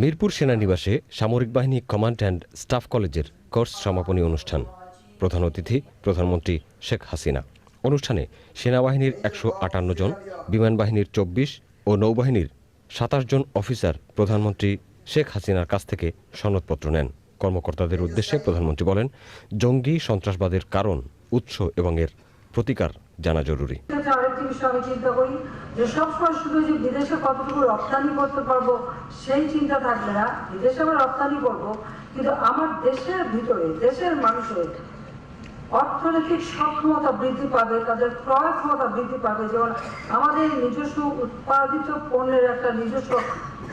মিরপুর সেনানিবাসে সামরিক বাহিনী কমান্ড অ্যান্ড স্টাফ কলেজের কোর্স সমাপনী অনুষ্ঠান। প্রধান অতিথি প্রধানমন্ত্রী শেখ হাসিনা। অনুষ্ঠানে সেনাবাহিনীর একশো আটান্ন জন, বিমান বাহিনীর চব্বিশ ও নৌবাহিনীর সাতাশ জন অফিসার প্রধানমন্ত্রী শেখ হাসিনার কাছ থেকে সনদপত্র নেন। কর্মকর্তাদের উদ্দেশ্যে প্রধানমন্ত্রী বলেন, জঙ্গি সন্ত্রাসবাদের কারণ, উৎস এবং এর প্রতিকার জানা জরুরি। সবসময় শুধু যে বিদেশে কতটুকু রপ্তানি করতে পারব, সেই চিন্তা থাকবে না। বিদেশে আমরা রপ্তানি করব, কিন্তু আমার দেশের ভিতরে, দেশের মানুষের অর্থনৈতিক সক্ষমতা বৃদ্ধি পাবে, তাদের ক্রয় ক্ষমতা বৃদ্ধি পাবে। যেমন আমাদের নিজস্ব উৎপাদিত পণ্যের একটা নিজস্ব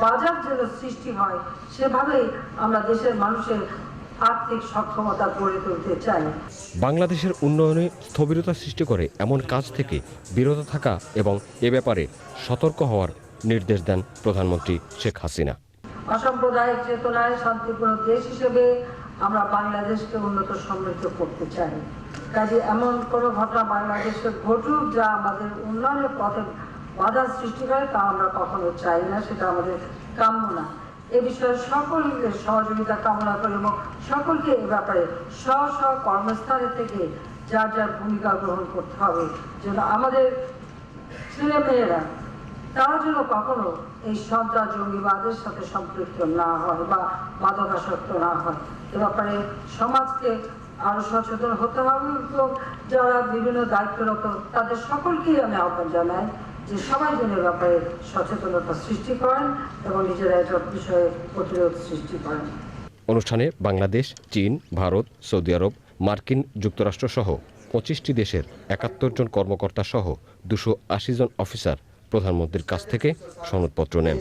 বাজার যেন সৃষ্টি হয়, সেভাবেই আমরা দেশের মানুষের আর্থিক সক্ষমতা গড়ে তুলতে চাই। বাংলাদেশের উন্নয়নে স্থবিরতা সৃষ্টি করে এমন কাজ থেকে বিরত থাকা এবং এ ব্যাপারে সতর্ক হওয়ার নির্দেশ দেন প্রধানমন্ত্রী শেখ হাসিনা। অসাম্প্রদায়িক চেতনায় শান্তিপূর্ণ দেশ হিসেবে আমরা বাংলাদেশকে উন্নত সমৃদ্ধ করতে চাই। কাজে এমন কোনো ঘটনা বাংলাদেশে ঘটুক যা আমাদের উন্নয়নের পথে বাধা সৃষ্টি করে তা আমরা কখনো চাই না সেটা আমাদের কাম্য না। এ বিষয়ে সকলের সহযোগিতা কামনা করি এবং সকলকে এ ব্যাপারে স্ব স্ব কর্মস্থানে থেকে যার যার ভূমিকা গ্রহণ করতে হবে, যেন আমাদের ছেলে মেয়েরা তারা যেন কখনো এই সন্ত্রাস জঙ্গিবাদের সাথে সম্পৃক্ত না হয় বা মাদকাসক্ত না হয়। এ ব্যাপারে সমাজকে আরও সচেতন হতে হবে এবং যারা বিভিন্ন দায়িত্বরত, তাদের সকলকেই আমি আহ্বান জানাই। যে সবাই যেন ব্যাপারে সচেতনতা সৃষ্টি করেন এবং নিজেরা এসব বিষয়ে প্রতিরোধ সৃষ্টি করেন। অনুষ্ঠানে বাংলাদেশ, চীন, ভারত, সৌদি আরব, মার্কিন যুক্তরাষ্ট্র সহ পঁচিশটি দেশের একাত্তর জন কর্মকর্তা সহ দুশো আশি জন অফিসার প্রধানমন্ত্রীর কাছ থেকে সনদপত্র নেন।